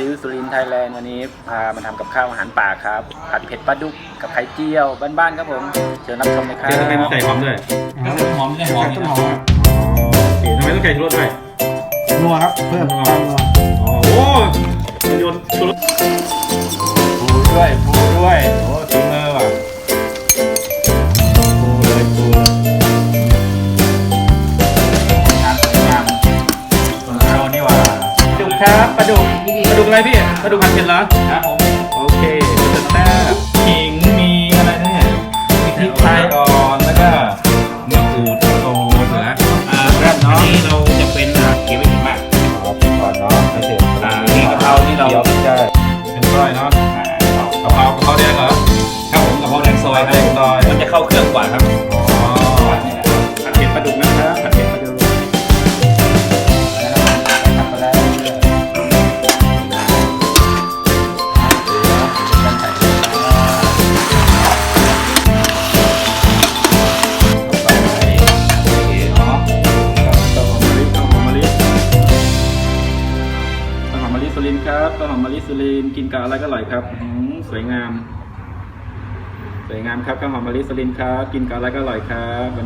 ซิลสุรินไทยแลนด์วันนี้พามาทำกับข้าวอาหารป่าครับผัดเผ็ดปลาดุกกับไข่เจียวบ้านๆครับผมเชิญรับชมเลยครัเจบอทำไมมาใส่หอมด้วยก็คือหอมจะหอมต้นนะหอมโอเคทำไมต้องใส่ชูรสด้วยนัวครับเพิ่มความนัวอ๋อโอ้มันโยนชูรส ครับปลาดุกปลาดุกอะไรพี่ปลาดุกผัดเผ็ดเหรอครับผมโอเคจะแซ่บขิงมีอะไรเนี่ยมีพริกไทยอ่อนแล้วก็มะกรูดโอ้โหเหลืออ่าแรกเนาะนี่เราจะเป็นอ่าเก็บไว้ถึงมากก่อนเนาะไม่เสร็จอ่านี่กะเพรานี่เราเดี๋ยวไม่ได้เป็นซอยเนาะอ่ากะเพรากะเพราแดงเหรอครับผมกะเพราแดงซอยครับซอยมันจะเข้าเครื่องกว่าครับ สุรินครับข้าวหอมมะลิสุรินกินกับอะไรก็อร่อยครับสวยงาม สวยงามครับข้าวหอมมะลิสุรินครับ กินกับอะไรก็อร่อยครับ